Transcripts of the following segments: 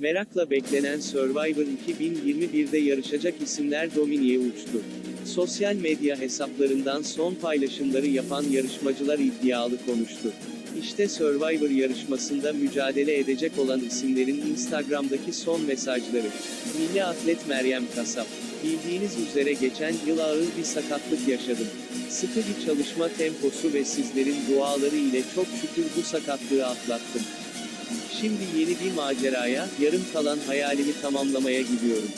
Merakla beklenen Survivor 2021'de yarışacak isimler Domini'ye uçtu. Sosyal medya hesaplarından son paylaşımları yapan yarışmacılar iddialı konuştu. İşte Survivor yarışmasında mücadele edecek olan isimlerin Instagram'daki son mesajları. Milli atlet Meryem Kasap. Bildiğiniz üzere geçen yıl ağır bir sakatlık yaşadım. Sıkı bir çalışma temposu ve sizlerin duaları ile çok şükür bu sakatlığı atlattım. Şimdi yeni bir maceraya, yarım kalan hayalimi tamamlamaya gidiyorum.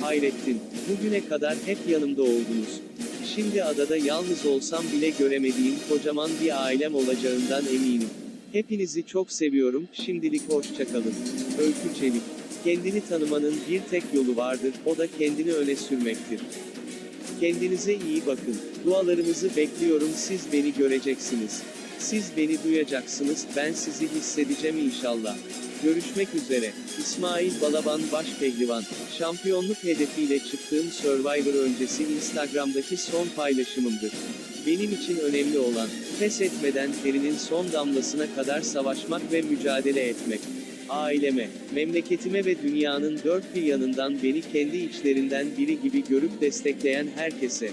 Hayrettin, bugüne kadar hep yanımda oldunuz. Şimdi adada yalnız olsam bile göremediğim kocaman bir ailem olacağından eminim. Hepinizi çok seviyorum, şimdilik hoşçakalın. Öykü Çelik. Kendini tanımanın bir tek yolu vardır, o da kendini öne sürmektir. Kendinize iyi bakın. Dualarınızı bekliyorum siz beni göreceksiniz. Siz beni duyacaksınız, ben sizi hissedeceğim inşallah. Görüşmek üzere. İsmail Balaban Başpehlivan. Şampiyonluk hedefiyle çıktığım Survivor öncesi Instagram'daki son paylaşımımdır. Benim için önemli olan, pes etmeden terinin son damlasına kadar savaşmak ve mücadele etmek. Aileme, memleketime ve dünyanın dört bir yanından beni kendi içlerinden biri gibi görüp destekleyen herkese,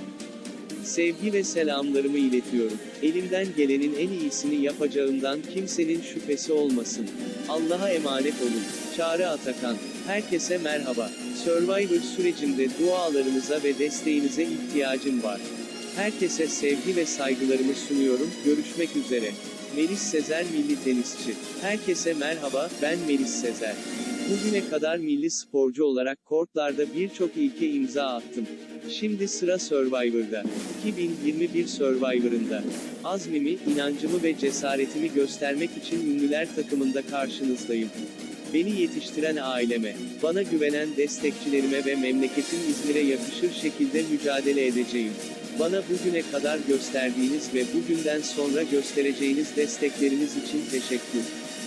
Sevgi ve selamlarımı iletiyorum. Elimden gelenin en iyisini yapacağımdan kimsenin şüphesi olmasın. Allah'a emanet olun. Çağrı Atakan. Herkese merhaba. Survivor sürecinde dualarınıza ve desteğinize ihtiyacım var. Herkese sevgi ve saygılarımı sunuyorum. Görüşmek üzere. Melis Sezer milli tenisçi. Herkese merhaba, ben Melis Sezer. Bugüne kadar milli sporcu olarak kortlarda birçok ilke imza attım. Şimdi sıra Survivor'da. 2021 Survivor'ında. Azmimi, inancımı ve cesaretimi göstermek için ünlüler takımında karşınızdayım. Beni yetiştiren aileme, bana güvenen destekçilerime ve memleketim İzmir'e yakışır şekilde mücadele edeceğim. Bana bugüne kadar gösterdiğiniz ve bugünden sonra göstereceğiniz destekleriniz için teşekkür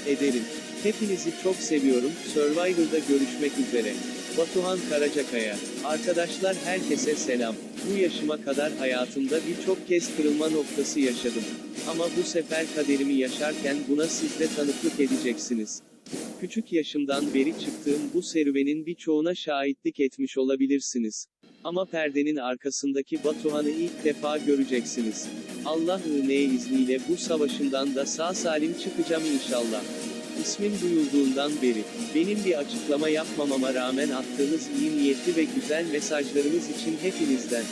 ederim. Hepinizi çok seviyorum. Survivor'da görüşmek üzere. Batuhan Karacakaya. Arkadaşlar herkese selam. Bu yaşıma kadar hayatımda birçok kez kırılma noktası yaşadım. Ama bu sefer kaderimi yaşarken buna siz de tanıklık edeceksiniz. Küçük yaşımdan beri çıktığım bu serüvenin birçoğuna şahitlik etmiş olabilirsiniz. Ama perdenin arkasındaki Batuhan'ı ilk defa göreceksiniz. Allah ne izniyle bu savaşımdan da sağ salim çıkacağım inşallah. İsmim duyulduğundan beri, benim bir açıklama yapmamama rağmen attığınız iyi niyetli ve güzel mesajlarınız için hepinizden.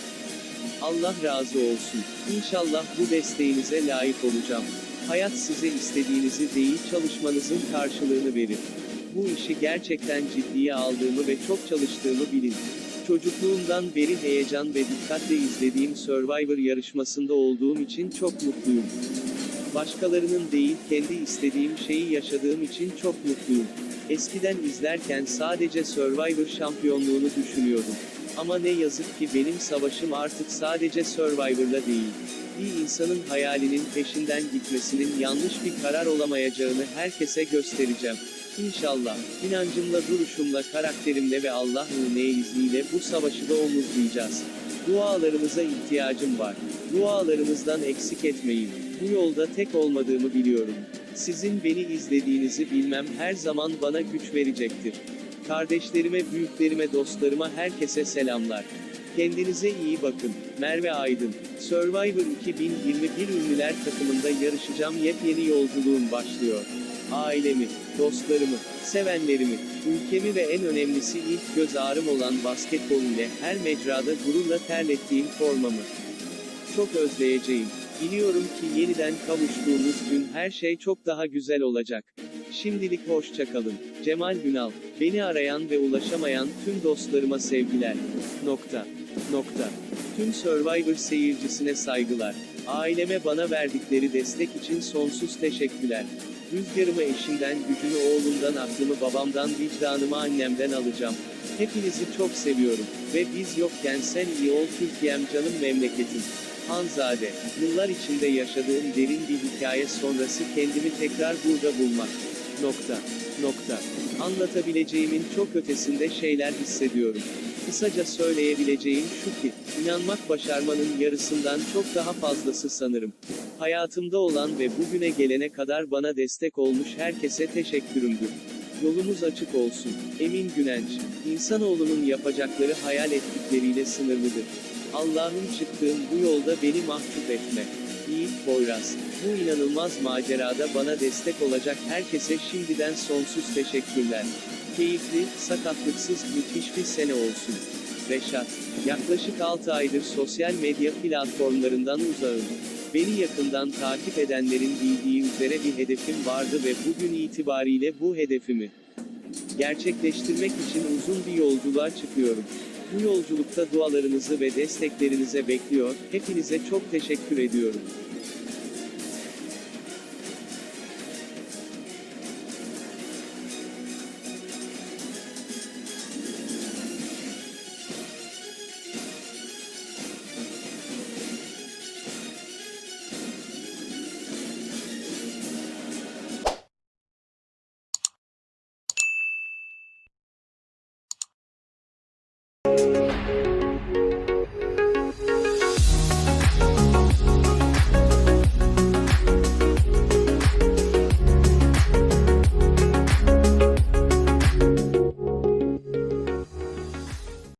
Allah razı olsun. İnşallah bu desteğinize layık olacağım. Hayat size istediğinizi değil çalışmanızın karşılığını verir. Bu işi gerçekten ciddiye aldığımı ve çok çalıştığımı bilin. Çocukluğumdan beri heyecan ve dikkatle izlediğim Survivor yarışmasında olduğum için çok mutluyum. Başkalarının değil kendi istediğim şeyi yaşadığım için çok mutluyum. Eskiden izlerken sadece Survivor şampiyonluğunu düşünüyordum. Ama ne yazık ki benim savaşım artık sadece Survivor'la değil. Bir insanın hayalinin peşinden gitmesinin yanlış bir karar olamayacağını herkese göstereceğim. İnşallah, inancımla duruşumla karakterimle ve Allah'ın ne izniyle bu savaşı da omuzlayacağız. Dualarınıza ihtiyacım var. Dualarınızdan eksik etmeyin. Bu yolda tek olmadığımı biliyorum. Sizin beni izlediğinizi bilmem her zaman bana güç verecektir. Kardeşlerime, büyüklerime, dostlarıma herkese selamlar. Kendinize iyi bakın. Merve Aydın. Survivor 2021 ünlüler takımında yarışacağım yepyeni yolculuğum başlıyor. Ailemi, dostlarımı, sevenlerimi, ülkemi ve en önemlisi ilk göz ağrım olan basketbol ile her mecrada gururla terlettiğim formamı. Çok özleyeceğim. Biliyorum ki yeniden kavuştuğumuz gün her şey çok daha güzel olacak. Şimdilik hoşça kalın. Cemal Günal. Beni arayan ve ulaşamayan tüm dostlarıma sevgiler. Nokta. Nokta. Tüm Survivor seyircisine saygılar. Aileme bana verdikleri destek için sonsuz teşekkürler. Rüzgarımı eşimden, gücünü oğlumdan, aklımı babamdan, vicdanımı annemden alacağım. Hepinizi çok seviyorum. Ve biz yokken sen iyi ol Türkiye'm canım memleketim. Hanzade, yıllar içinde yaşadığım derin bir hikaye sonrası kendimi tekrar burada bulmak. Nokta. Nokta. Anlatabileceğimin çok ötesinde şeyler hissediyorum. Kısaca söyleyebileceğim şu ki, inanmak başarmanın yarısından çok daha fazlası sanırım. Hayatımda olan ve bugüne gelene kadar bana destek olmuş herkese teşekkürümdür. Yolumuz açık olsun. Emin Günenç. İnsanoğlunun yapacakları hayal ettikleriyle sınırlıdır. Allah'ım çıktığım bu yolda beni mahcup etme. Yiğit Boyraz. Bu inanılmaz macerada bana destek olacak herkese şimdiden sonsuz teşekkürler. Keyifli, sakatlıksız, müthiş bir sene olsun. Reşat. Yaklaşık 6 aydır sosyal medya platformlarından uzağım. Beni yakından takip edenlerin bildiği üzere bir hedefim vardı ve bugün itibariyle bu hedefimi gerçekleştirmek için uzun bir yolculuğa çıkıyorum. Bu yolculukta dualarınızı ve desteklerinize bekliyor, hepinize çok teşekkür ediyorum.